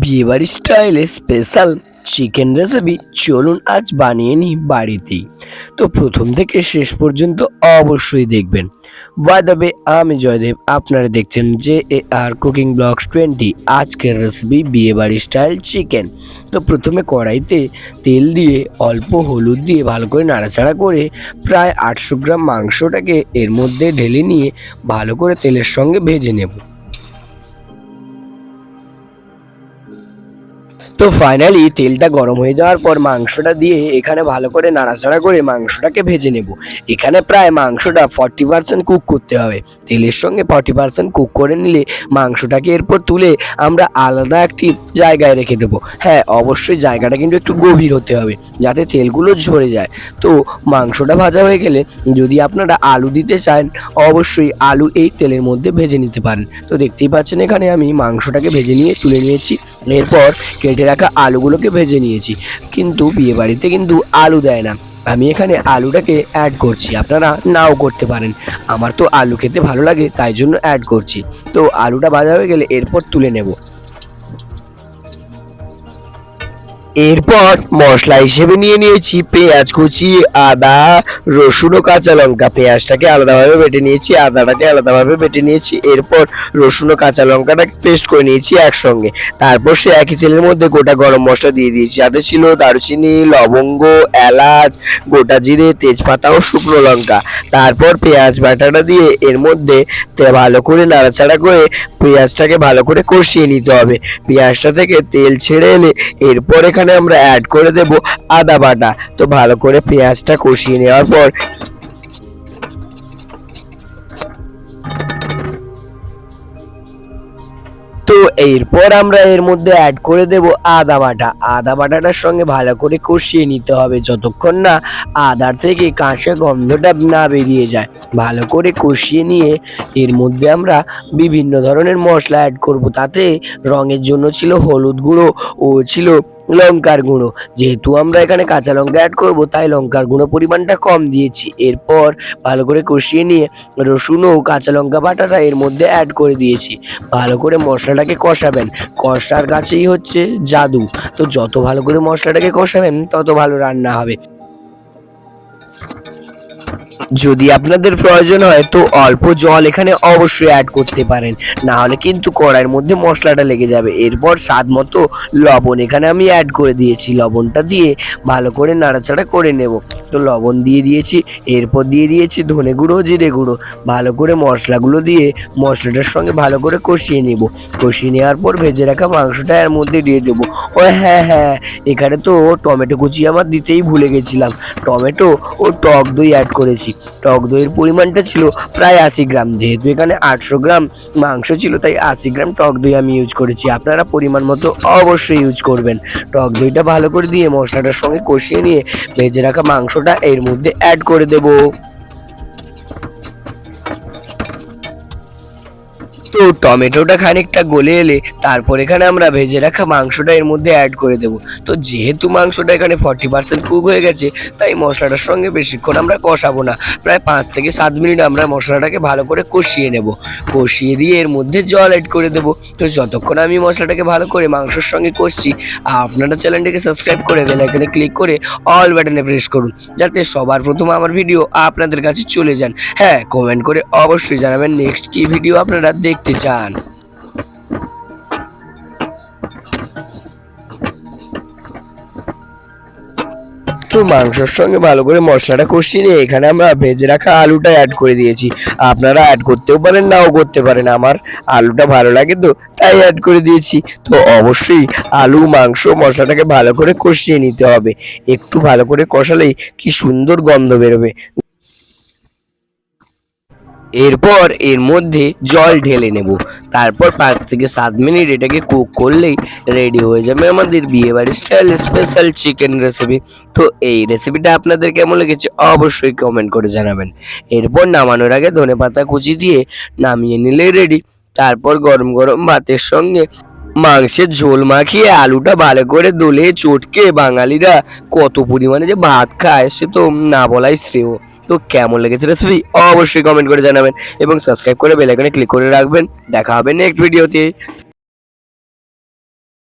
বিয়েবাড়ি স্টাইলে special chicken recipe চলুন আজ বানিয়ে নিই বাড়িতেই। তো প্রথম থেকে শেষ পর্যন্ত অবশ্যই দেখবেন। ওয়াদাবে আমি জয়দেব, আপনারা দেখছেন যে A R cooking blogs twenty আজকের রেসিপি বিয়েবাড়ি স্টাইল চিকেন তো প্রথমে কড়াইতে তেল দিয়ে অল্প হলুদ দিয়ে ভালো করে নাড়াচাড়া করে প্রায় আটশো গ্রাম মাংসটাকে এর মধ্যে ঢেলে নিয়ে ভালো করে তেলের সঙ্গে ভেজে নেব। তো ফাইনালি তেলটা গরম হয়ে যাওয়ার পর মাংসটা দিয়ে এখানে ভালো করে নাড়াচাড়া করে মাংসটাকে ভেজে নেব। এখানে প্রায় মাংসটা ফর্টি পার্সেন্ট কুক করতে হবে। তেলের সঙ্গে ফর্টি পার্সেন্ট কুক করে নিলে মাংসটাকে এরপর তুলে আমরা আলাদা একটি জায়গায় রেখে দেবো। হ্যাঁ অবশ্যই জায়গাটা কিন্তু একটু গভীর হতে হবে যাতে তেলগুলো ঝরে যায়। তো মাংসটা ভাজা হয়ে গেলে যদি আপনারা আলু দিতে চান, অবশ্যই আলু এই তেলের মধ্যে ভেজে নিতে পারেন। তো দেখতেই পাচ্ছেন এখানে আমি মাংসটাকে ভেজে নিয়ে তুলে নিয়েছি। এরপর কেটে রাখা আলুগুলোকে ভেজে নিয়েছি। কিন্তু বিয়েবাড়িতে কিন্তু আলু দেয় না। আমি এখানে আলুটাকে অ্যাড করছি। আপনারা নাও করতে পারেন। আমার তো আলু খেতে ভালো লাগে, তাই জন্য অ্যাড করছি। তো আলুটা ভাজা হয়ে গেলে এরপর তুলে নেব। এরপর মশলা হিসেবে নিয়ে নিয়েছি পেঁয়াজ কুচি, আদা, রসুন ও কাঁচা লঙ্কা। পেঁয়াজটাকে আলাদাভাবে বেটে নিয়েছি, আদাটাকে আলাদাভাবে বেটে নিয়েছি। এরপর রসুন ও কাঁচা লঙ্কাটাকে পেস্ট করে নিয়েছি একসঙ্গে। তারপর সে একই তেলের মধ্যে গোটা গরম মশলা দিয়ে দিয়েছি। যাতে ছিল দারুচিনি, লবঙ্গ, এলাচ, গোটা জিরে, তেজপাতা ও শুকনো লঙ্কা। তারপর পেঁয়াজ বাটাটা দিয়ে এর মধ্যে ভালো করে নাড়াচাড়া করে পেঁয়াজটাকে ভালো করে কষিয়ে নিতে হবে। পেঁয়াজটা থেকে তেল ছেড়ে এলে এরপর এখানে আমরা অ্যাড করে দেব আদা বাটা। তো ভালো করে পেঁয়াজটা কষিয়ে নেওয়ার পর তো এরপর আমরা এর মধ্যে অ্যাড করে দেব আদা বাটা। আদা বাটাটার সঙ্গে ভালো করে কষিয়ে নিতে হবে যতক্ষণ না আদার থেকে কাঁচা গন্ধটা না বেরিয়ে যায়। ভালো করে কষিয়ে নিয়ে এর মধ্যে আমরা বিভিন্ন ধরনের মশলা অ্যাড করব। তাতে রঙের জন্য ছিল হলুদ গুঁড়ো ও ছিল লঙ্কার গুঁড়ো। যেহেতু আমরা এখানে কাঁচা লঙ্কা অ্যাড করব, তাই লঙ্কার গুঁড়ো পরিমাণটা কম দিয়েছি। এরপর ভালো করে কষিয়ে নিয়ে রসুন ও কাঁচা লঙ্কা বাটাটা এর মধ্যে অ্যাড করে দিয়েছি। ভালো করে মশলাটাকে কষাবেন। কষার কাছেই হচ্ছে জাদু। তো যত ভালো করে মশলাটাকে কষাবেন, তত ভালো রান্না হবে। যদি আপনাদের প্রয়োজন হয়, তো অল্প জল এখানে অবশ্যই অ্যাড করতে পারেন। না হলে কিন্তু কড়াইয়ের মধ্যে মশলাটা লেগে যাবে। এরপর স্বাদ মতো লবণ এখানে আমি অ্যাড করে দিয়েছি। লবণটা দিয়ে ভালো করে নাড়াচাড়া করে নেব। তো লবণ দিয়ে দিয়েছি, এরপর দিয়ে দিয়েছি ধনে গুঁড়ো, জিরে গুঁড়ো। ভালো করে মশলাগুলো দিয়ে মশলাটার সঙ্গে ভালো করে কষিয়ে নেব। কষিয়ে নেওয়ার পর ভেজে রাখা মাংসটা এর মধ্যে দিয়ে দেবো। ও হ্যাঁ হ্যাঁ এখানে তো টমেটো কুচি আমার দিতেই ভুলে গেছিলাম। টমেটো ও টক দই অ্যাড করেছি। টক দইয়ের পরিমাণটা ছিল প্রায় আশি গ্রাম। যেহেতু এখানে আটশো গ্রাম মাংস ছিল, তাই আশি গ্রাম টক দই আমি ইউজ করেছি। আপনারা পরিমাণ মতো অবশ্যই ইউজ করবেন। টক দইটা ভালো করে দিয়ে মশলাটার সঙ্গে কষিয়ে নিয়ে ভেজে রাখা মাংসটা এর মধ্যে অ্যাড করে দেবো। তো টমেটোটা খানিকটা গলে এলে তারপর এখানে আমরা ভেজে রাখা মাংসটা এর মধ্যে অ্যাড করে দেবো। তো যেহেতু মাংসটা এখানে ফর্টি পার্সেন্ট কুক হয়ে গেছে, তাই মশলাটার সঙ্গে বেশিক্ষণ আমরা কষাবো না। প্রায় পাঁচ থেকে সাত মিনিট আমরা মশলাটাকে ভালো করে কষিয়ে নেব। কষিয়ে দিয়ে এর মধ্যে জল অ্যাড করে দেবো। তো যতক্ষণ আমি মশলাটাকে ভালো করে মাংসের সঙ্গে কষছি, আপনারা চ্যানেলটিকে সাবস্ক্রাইব করে বেল আইকনে ক্লিক করে অল বাটনে প্রেস করুন, যাতে সবার প্রথম আমার ভিডিও আপনাদের কাছে চলে যান। হ্যাঁ কমেন্ট করে অবশ্যই জানাবেন। নেক্সট কি ভিডিও আপনারা দেখতে চান। মাংসের সঙ্গে ভালো করে মশলাটা কষিয়ে নিয়ে এখানে আমরা ভেজে রাখা আলুটা অ্যাড করে দিয়েছি। আপনারা অ্যাড করতেও পারেন, নাও করতে পারেন। আমার আলুটা ভালো লাগে তো, তাই অ্যাড করে দিয়েছি। তো অবশ্যই আলু, মাংস, মশলাটাকে ভালো করে কষিয়ে নিতে হবে। একটু ভালো করে কষালেই কি সুন্দর গন্ধ বেরোবে। এরপর এর মধ্যে জল ঢেলে নেব। তারপর পাঁচ থেকে সাত মিনিট এটাকে কুক করলেই রেডি হয়ে যাবে আমাদের বিয়েবাড়ির স্টাইল স্পেশাল চিকেন রেসিপি তো এই রেসিপিটা আপনাদের কেমন লেগেছে অবশ্যই কমেন্ট করে জানাবেন। এরপর নামানোর আগে ধনে পাতা কুচি দিয়ে নামিয়ে নিলেই রেডি তারপর গরম গরম ভাতের সঙ্গে মাংসের ঝোল মাখিয়ে আলুটা ভালো করে দোলে চটকে বাঙালিরা কত পরিমাণে যে ভাত খায় সে তো না বলাই শ্রেয়। তো কেমন লেগেছে রেসিপি অবশ্যই কমেন্ট করে জানাবেন এবং সাবস্ক্রাইব করে বেলাইকনে ক্লিক করে রাখবেন। দেখা হবে নেক্সট ভিডিওতে